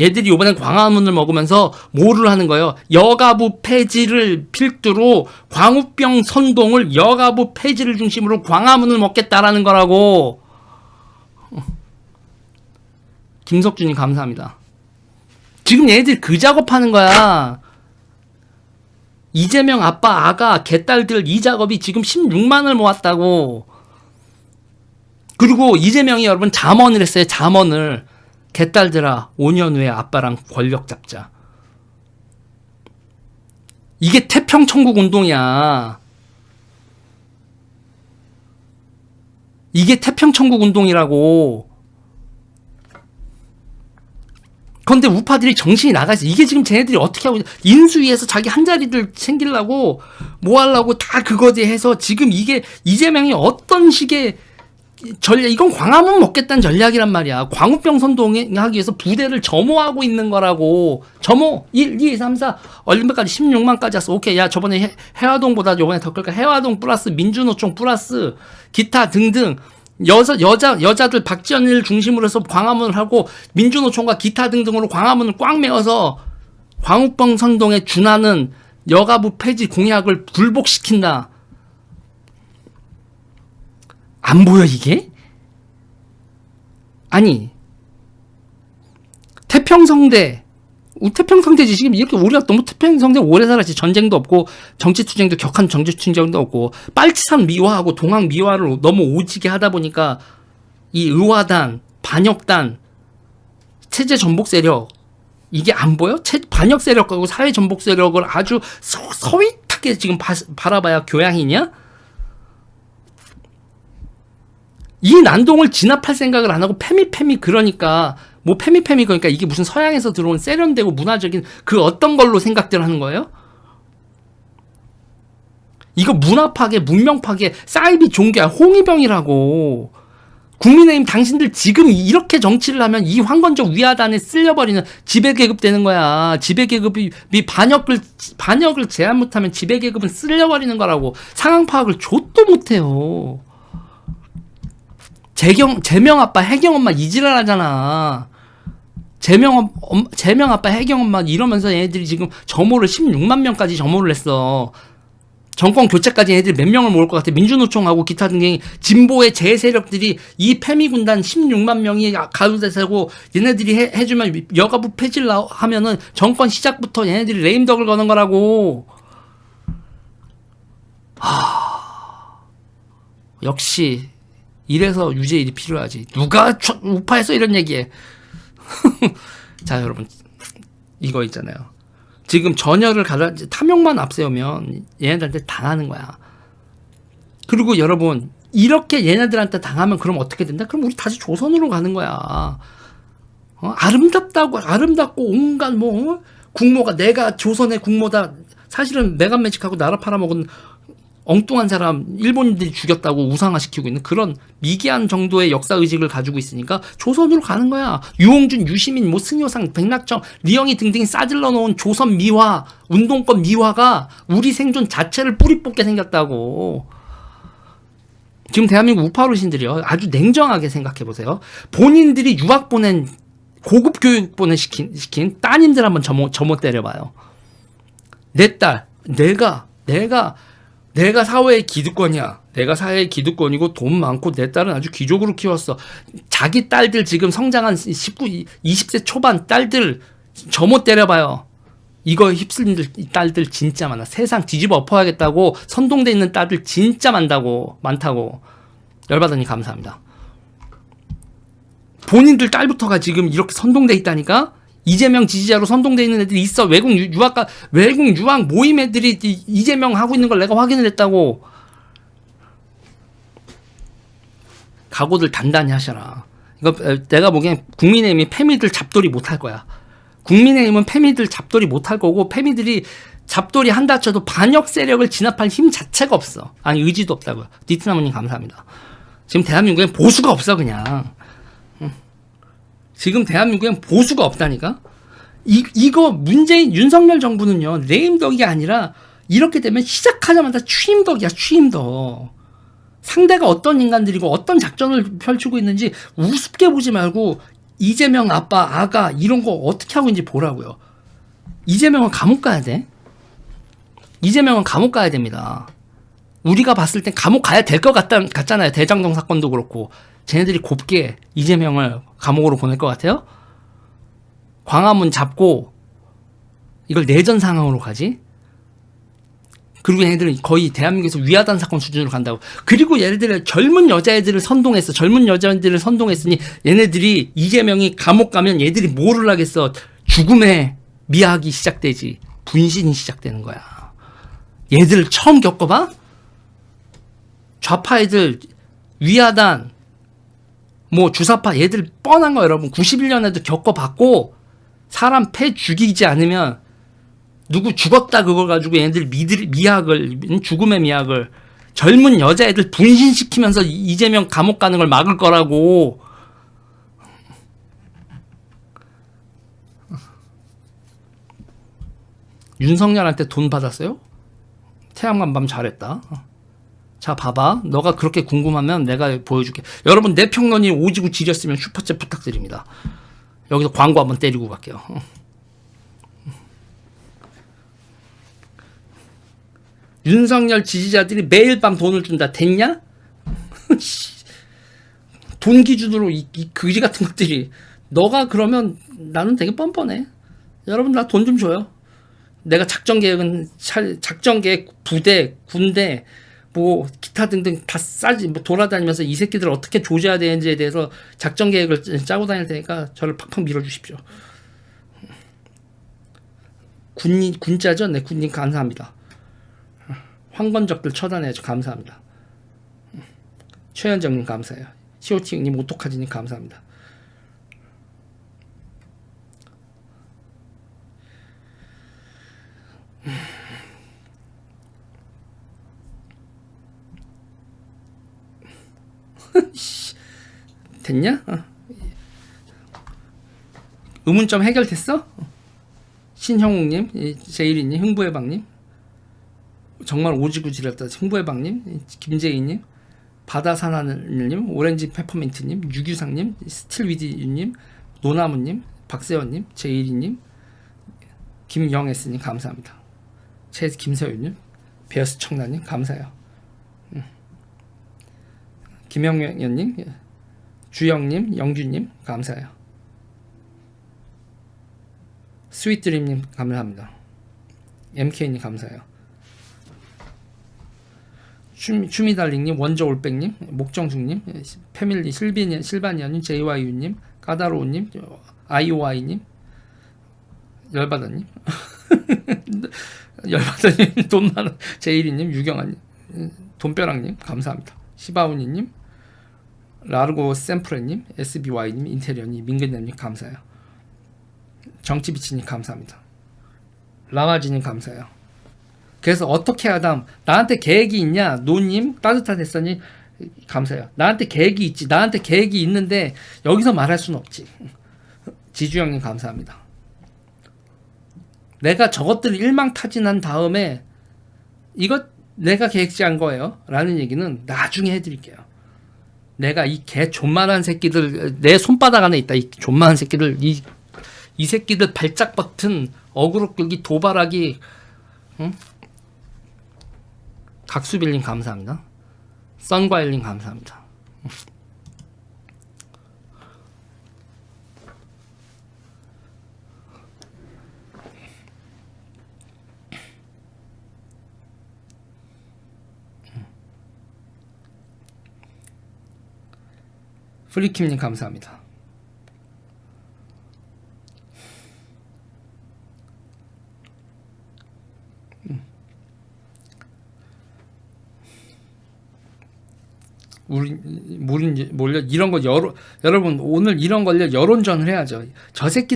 얘들이 이번엔 광화문을 먹으면서 뭐를 하는 거예요? 여가부 폐지를 필두로 광우병 선동을 여가부 폐지를 중심으로 광화문을 먹겠다라는 거라고. 김석준님 감사합니다. 지금 얘들 그 작업하는 거야. 이재명 아빠 아가 개딸들 이 작업이 지금 16만을 모았다고. 그리고 이재명이 여러분 잠언을 했어요. 잠언을. 개딸들아 5년 후에 아빠랑 권력 잡자. 이게 태평천국 운동이야. 이게 태평천국 운동이라고. 그런데 우파들이 정신이 나가서 이게 지금 쟤네들이 어떻게 하고 있- 인수위에서 자기 한 자리들 챙기려고 뭐 하려고 다 그거지 해서 지금 이게 이재명이 어떤 식의 전략 이건 광화문 먹겠다는 전략이란 말이야. 광우병 선동하기 위해서 부대를 점호하고 있는 거라고. 점호 1, 2, 3, 4 얼마까지 16만까지 왔어. 오케이. 야 저번에 해, 해화동보다 요번에 더 끌까? 해화동 플러스 민주노총 플러스 기타 등등 여자 여자 여자들 박지원을 중심으로 해서 광화문을 하고 민주노총과 기타 등등으로 광화문을 꽉 메워서 광우병 선동에 준하는 여가부 폐지 공약을 불복시킨다. 안 보여 이게? 아니 태평성대 우- 태평성대지 지금 이렇게 우리가 너무 태평성대 오래 살았지 전쟁도 없고 정치투쟁도 격한 정치투쟁도 없고 빨치산 미화하고 동학 미화를 너무 오지게 하다 보니까 이 의화단 반역단 체제 전복 세력 이게 안 보여? 체, 반역 세력하고 사회 전복 세력을 아주 서, 서윗하게 지금 바, 바라봐야 교양이냐? 이 난동을 진압할 생각을 안 하고 페미페미 그러니까 뭐 페미페미 그러니까 이게 무슨 서양에서 들어온 세련되고 문화적인 그 어떤 걸로 생각들 하는 거예요? 이거 문화 파괴, 문명 파괴, 사이비 종교야, 홍위병이라고. 국민의힘 당신들 지금 이렇게 정치를 하면 이 황건적 위화단에 쓸려버리는 지배계급 되는 거야. 지배계급이 이 반역을 반역을 제한 못하면 지배계급은 쓸려버리는 거라고. 상황 파악을 좆도 못해요. 재경 재명 아빠 해경 엄마 이지랄 하잖아. 재명 엄- 엄 재명 아빠 해경 엄마 이러면서 얘네들이 지금 점호를 16만 명까지 점호를 했어. 정권 교체까지 얘네들이 몇 명을 모을 것 같아. 민주노총하고 기타 등등의 진보의 재세력들이 이 페미 군단 16만 명이 가운데 세고 얘네들이 해, 해주면 여가부 나- 하면은 정권 시작부터 얘네들이 레임덕을 거는 거라고. 하... 역시 이래서 유죄일이 필요하지. 누가 저- 우파에서 이런 얘기해. 자, 여러분. 이거 있잖아요. 지금 전열을 가라, 탐욕만 앞세우면 얘네들한테 당하는 거야. 그리고 여러분, 이렇게 얘네들한테 당하면 그럼 어떻게 된다? 그럼 우리 다시 조선으로 가는 거야. 어? 아름답다고, 아름답고 온갖 뭐, 어? 국모가 내가 조선의 국모다. 사실은 메간 매직하고 나라 팔아먹은 엉뚱한 사람 일본인들이 죽였다고 우상화시키고 있는 그런 미개한 정도의 역사 의식을 가지고 있으니까 조선으로 가는 거야. 유홍준, 유시민, 뭐 승효상, 백낙정, 리영이 등등이 싸질러 놓은 조선 미화, 운동권 미화가 우리 생존 자체를 뿌리 뽑게 생겼다고. 지금 대한민국 우파 어르신들이요 아주 냉정하게 생각해 보세요. 본인들이 유학 보낸 고급 교육 보내 시킨, 시킨 따님들 한번 점호, 점호 때려봐요. 내 딸, 내가, 내가, 내가 사회의 기득권이야. 내가 사회의 기득권이고 돈 많고 내 딸은 아주 귀족으로 키웠어. 자기 딸들 지금 성장한 19, 20세 초반 딸들 점호 때려봐요. 이거 휩쓸린 딸들 진짜 많아. 세상 뒤집어 엎어야겠다고 선동돼 있는 딸들 진짜 많다고 많다고. 열받으니 감사합니다. 본인들 딸부터가 지금 이렇게 선동돼 있다니까? 이재명 지지자로 선동돼 있는 애들이 있어. 외국 유- 유학가 외국 유학 모임 애들이 이- 이재명 하고 있는 걸 내가 확인을 했다고. 각오들 단단히 하셔라. 이거 에, 내가 보기엔 국민의힘이 패미들 잡돌이 못할 거야. 국민의힘은 패미들 잡돌이 못할 거고 패미들이 잡돌이 한다 쳐도 반역 세력을 진압할 힘 자체가 없어. 아니 의지도 없다고요. 니트나무님 감사합니다. 지금 대한민국엔 보수가 없어 그냥. 지금 대한민국엔 보수가 없다니까? 이, 이거 문재인, 윤석열 정부는요, 레임덕이 아니라 이렇게 되면 시작하자마자 취임덕이야, 취임덕. 상대가 어떤 인간들이고 어떤 작전을 펼치고 있는지 우습게 보지 말고 이재명 아빠, 아가 이런 거 어떻게 하고 있는지 보라고요. 이재명은 감옥 가야 돼. 이재명은 감옥 가야 됩니다. 우리가 봤을 땐 감옥 가야 될 것 같잖아요. 대장동 사건도 그렇고. 쟤네들이 곱게 이재명을 감옥으로 보낼 것 같아요? 광화문 잡고 이걸 내전 상황으로 가지? 그리고 얘네들은 거의 대한민국에서 위화단 사건 수준으로 간다고. 그리고 얘네들은 젊은 여자애들을 선동했어. 젊은 여자애들을 선동했으니 얘네들이 이재명이 감옥 가면 얘들이 뭐를 하겠어. 죽음의 미학이 시작되지. 분신이 시작되는 거야. 얘들 처음 겪어봐? 좌파 애들, 위화단, 뭐 주사파 얘들 뻔한 거 여러분. 91년에도 겪어봤고 사람 패 죽이지 않으면 누구 죽었다 그걸 가지고 얘네들 미들, 미학을 죽음의 미학을 젊은 여자애들 분신시키면서 이- 이재명 감옥 가는 걸 막을 거라고 윤석열한테 돈 받았어요? 태양만 밤 잘했다. 자 봐봐. 너가 그렇게 궁금하면 내가 보여줄게. 여러분 내 평론이 오지고 지렸으면 슈퍼챗 부탁드립니다. 여기서 광고 한번 때리고 갈게요. 윤석열 지지자들이 매일 밤 돈을 준다. 됐냐? 씨. 돈 기준으로 이, 이 그지 같은 것들이. 너가 그러면 나는 되게 뻔뻔해. 여러분 나 돈 좀 줘요. 내가 작전 계획은 잘 작전 계획 부대 군대 뭐 기타 등등 다 싸지 뭐 돌아다니면서 이 새끼들 어떻게 조져야 되는지에 대해서 작전 계획을 짜고 다닐 테니까 저를 팍팍 밀어주십시오. 군인 군자죠? 네 군인 감사합니다. 황건적들 처단해야죠. 감사합니다. 최현정님 감사해요. 시오티님 오토카지님 감사합니다. 됐냐? 어. 의문점 해결됐어? 신형욱님, 이 제일이님, 흥부해방님, 정말 오지구지렸다. 흥부해방님, 김재희님, 바다사나님, 오렌지 페퍼민트님, 유규상님, 스틸위디님, 노나무님, 박세원님, 제일이님, 김영애스님 감사합니다. 최 김세윤님, 베어스 청라님 감사해요. 음. 김영현님, 주영님, 영준님 감사해요. 스윗드림님 감사합니다. MK님 감사해요. 춤, 춤이달링님, 원저 올백님, 목정숙님, 패밀리 실비니, 실바니아님, JYU님, 까다로우님, 아이오아이님, 열받아님, 열받아님, 돈 많은, 제이리님, 유경아님, 돈벼락님, 감사합니다. 시바우니님, 라르고 샘프레님, SBY님, 인테리어님, 민근님님 감사해요. 정치비치님 감사합니다. 라마지님 감사해요. 그래서 어떻게 하담 나한테 계획이 있냐 노님 따뜻한 햇선이 감사해요. 나한테 계획이 있지 나한테 계획이 있는데 여기서 말할 수는 없지. 지주형님 감사합니다. 내가 저것들을 일망타진한 다음에 이거 내가 계획지한 거예요. 라는 얘기는 나중에 해드릴게요. 내가 이 개 존만한 새끼들 내 손바닥 안에 있다 이 존만한 새끼들 이, 이 새끼들 발작 버튼 어그로 끌기 도발하기 응? 각수빌님 감사합니다 썬과일님 감사합니다 프리킴님 감사합니다 우리 우리 몰려 이런 거 여론 여러분 오늘 이런 걸요 여론전을 해야죠. 저 새끼